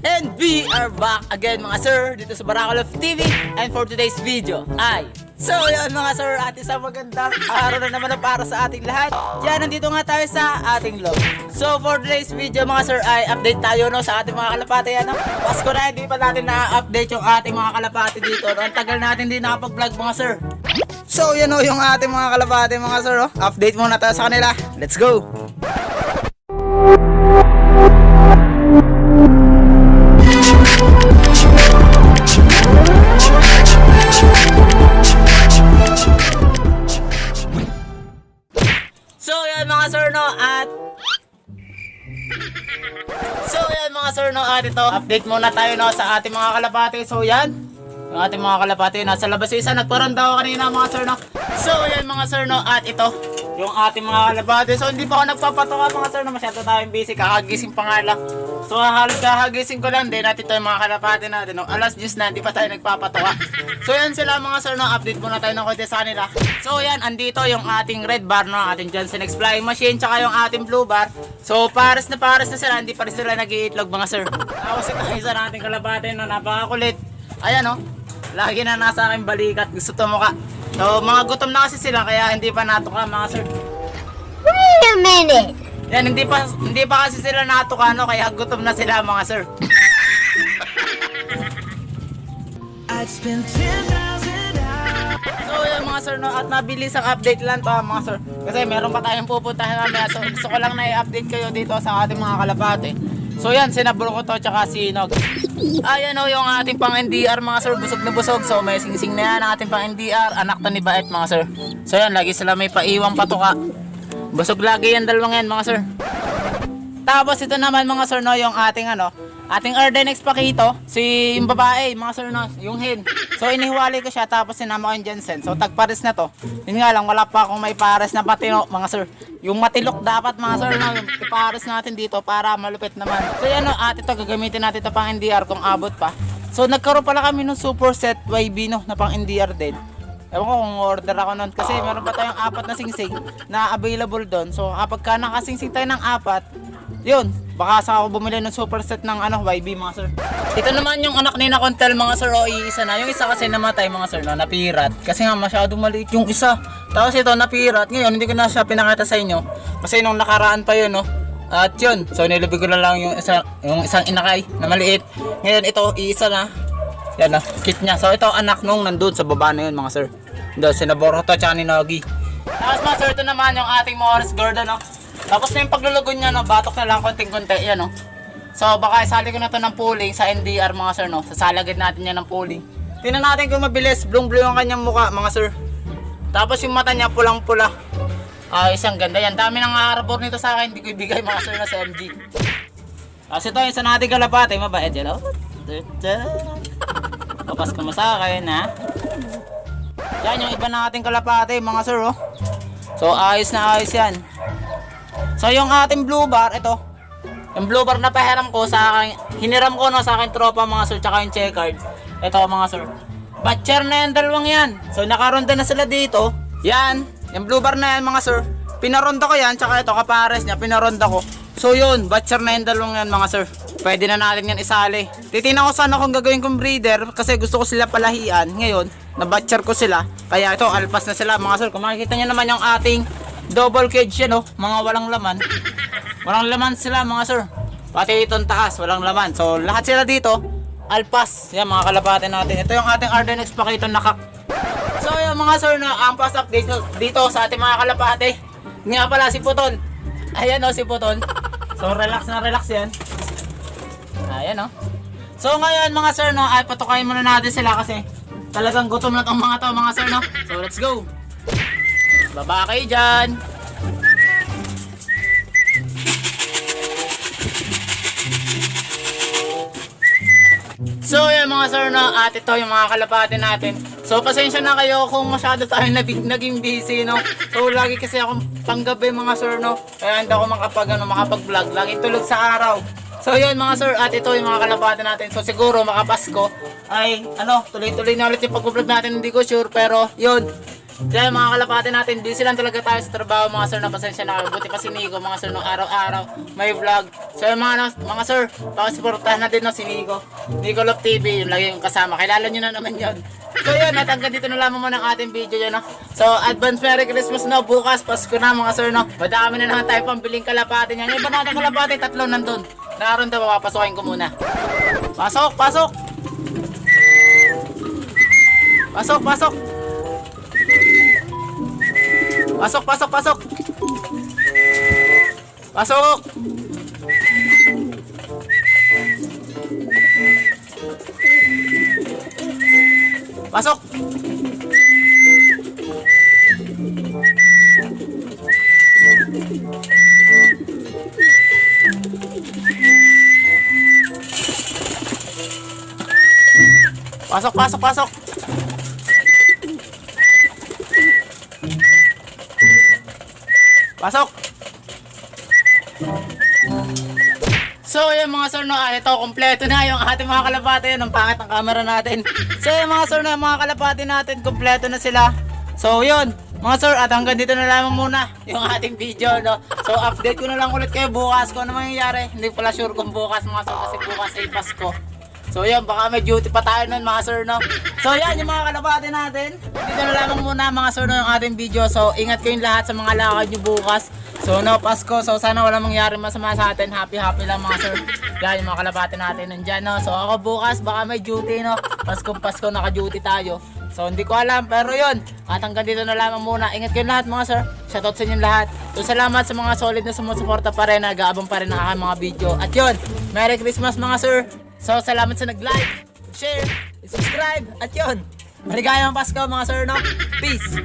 And we are back again mga sir dito sa Barakalov TV and for today's video ay So yun mga sir at isang magandang araw na naman na para sa ating lahat Yan nandito nga tayo sa ating loob So for today's video mga sir ay update tayo no sa ating mga kalapate ano Pasko na hindi pa natin na-update yung ating mga kalapate dito no? Ang tagal natin din nakapag-vlog mga sir So yan o yung ating mga kalapate mga sir oh. Update muna tayo sa kanila Let's go! Ito update muna tayo no sa ating mga kalapate. So yan. Yung ating mga kalapate nasa labas isa. Nagparanda ako kanina mga sir no. So yan mga sir no. At ito yung ating mga kalapate. So hindi pa ako nagpapatoka mga sir no. Masyado tayong busy. Kakagising pa nga lang So halos kakagising ko lang din at ito yung mga kalapate natin no? Alas 10 na hindi pa tayo nagpapatoka So yan sila mga sir no? Update muna tayo ng konti sa kanila. So yan andito yung ating red bar no? Ating Johnson X Flying Machine tsaka yung ating blue bar. So pares na pares na sila hindi pa rin sila nag-iitlog mga sir. Tapos ito isa nating kalapate no? Napakakulit. Ayan no? Lagi na nasa aking balikat gusto tumuka So mga gutom na kasi sila kaya hindi pa natuka mga sir. Wait a minute. Yan, hindi pa hindi pa kasi sila natukano kaya gutom na sila mga sir. I'd spend 10,000 hours. So yan mga sir, no, at nabilis ang update lang to ha, mga sir. Kasi meron pa tayong pupuntahan mamaya. So gusto ko lang na i-update kayo dito sa ating mga kalapate. So yan, sinabro ko to tsaka sinog. Ayan o yung ating pang NDR mga sir, busog na busog. So may singsing na yan ang ating pang NDR, anak to ni Bait mga sir. So yan, lagi sila may paiwang patuka. Busog lagi yan dalawang yan mga sir. Tapos ito naman mga sir no, yung ating ano, ating Ardenex Pakito, si yung babae, mga sir no, yung hen. So inihiwalay ko siya tapos sinama ko yung Jensen. So tagpares na to. Yun nga lang, wala pa akong may pares na patino mga sir. Yung matilok dapat mga sir no, yung ipares natin dito para malupit naman. So yan no, at ito gagamitin natin ito pang NDR kung abot pa. So nagkaroon pala kami ng super set YB no, na pang NDR din. Ewan ko kung order ako nun kasi meron pa tayong apat na singsing na available doon. So kapag ka nakasingsing tayo ng apat, yun, baka sa ako bumili ng super set ng ano, YB mga sir. Ito naman yung anak ni Nakontel mga sir, o iisa na. Yung isa kasi namatay mga sir, no, napirat. Kasi nga masyado maliit yung isa. Tapos ito napirat. Ngayon, hindi ko na siya pinakita sa inyo. Kasi nung nakaraan pa yun, no. At yun, so nilubig ko na lang yung, isa, yung isang inakay na maliit. Ngayon, ito, iisa na. Yan na, kit niya. So ito anak nung nandun sa baba na yun mga sir. Doon, sinaboro to tsaka ni Nogi. Tapos mga sir, ito naman yung ating Morris Gordon, no? Tapos na yung paglulugon niya, no? Batok na lang konting-konti, yan, no? So baka isali ko na to ng pooling sa NDR mga sir, no? Sasalagad natin yan ng pooling. Tingnan natin kung mabilis, blue-blue ang kanyang mukha mga sir. Tapos yung mata niya pulang-pula. Ah, isang ganda yan. Dami ng arbor nito sa akin, hindi ko ibigay mga sir na sa MG. Tapos ito, isa nating kalapate, mabait yan, oh. Papas ka mo sa akin, ha? Yan yung iba nating kalapate, mga sir, oh. So, ayos na ayos yan. So, yung ating blue bar, ito. Yung blue bar na pahiram ko sa akin, hiniram ko no sa akin tropa mga sir, tsaka yung checkered. Ito mga sir. Batcher na yan, dalawang yan. So, nakaronda na sila dito. Yan, yung blue bar na yan mga sir. Pinaronda ko yan, tsaka ito, kapares niya, pinaronda ko. So yun, batcher na yung dalawang yan mga sir. Pwede na natin yan isali. Titingnan ko sana kung gagawin kong breeder kasi gusto ko sila palahian. Ngayon, na-batcher ko sila. Kaya ito, alpas na sila mga sir. Kung makikita nyo naman yung ating double cage yan oh, mga walang laman. Walang laman sila mga sir. Pati itong taas, walang laman. So lahat sila dito, alpas. Yan mga kalapate natin. Ito yung ating Ardenex Pakito nakak. So yung mga sir na ampas up dito, dito sa ating mga kalapate. Nga pala si Puton. Ayan o si Puton. So relax na relax yan. Ayan o. So ngayon mga sir no, ay patukayin muna natin sila kasi talagang gutom na tong mga to mga sir no. So let's go. Baba kayo dyan. So yan mga sir no, at ito yung mga kalapate natin. So pasensya na kayo kung masyado tayo naging busy no. So lagi kasi ako panggabi mga sir no. Kaya hindi ako makapag ano, makapag-vlog. Lagi tulog sa araw. So yun mga sir, at ito yung mga kalapate natin. So siguro makapasko ay ano, tuloy-tuloy na ulit yung pag-vlog natin, hindi ko sure pero yun. Kaya mga kalapati natin, busy lang talaga tayo sa trabaho mga sir na pasensya na kayo. Buti pa si Nico mga sir nung araw-araw may vlog. So yung mga, mga sir, pakisuportahan natin no, si Nico. Nico Love TV, yung lagi yung kasama. Kilala nyo na naman yun. So yun, at hanggang dito na lamang muna ang ating video yun. No? So advance Merry Christmas no, bukas, Pasko na mga sir no. Madami na naman tayo pambiling kalapati niyan. Yung iba natin kalapati, tatlo nandun. Naroon daw, papasukin ko muna. Pasok, pasok! Pasok, pasok! Pasok, pasok, pasok! Pasok! Pasok! Pasok, pasok, pasok! Pasok! So yun mga sir no, ah, ito kompleto na yung ating mga kalapati yun, ang pangit ng camera natin. So yun mga sir no, mga kalapati natin, kompleto na sila. So yun, mga sir, at hanggang dito na lamang muna yung ating video no. So update ko na lang ulit kayo bukas kung ano mangyayari. Hindi pala sure kung bukas mga sir kasi bukas ay Pasko. So yan, baka may duty pa tayo nun mga sir no. So yan, yung mga kalapati natin. Dito na lamang muna mga sir no yung ating video. So ingat kayong lahat sa mga lakad nyo bukas. So no, Pasko. So sana wala mangyari masama sa atin. Happy happy lang mga sir. Yan yung mga kalapati natin nandyan no. So ako bukas baka may duty no. Pasko Pasko naka-duty tayo. So hindi ko alam pero yun. At hanggang dito na lamang muna. Ingat kayong lahat mga sir. Shoutout sa inyong lahat. So salamat sa mga solid na sumusuporta pa rin. Nag-aabang pa rin ang mga video. At yun, Merry Christmas mga sir. So salamat sa nag-like, share, subscribe. At yun, maligayang Pasko mga sir no. Peace.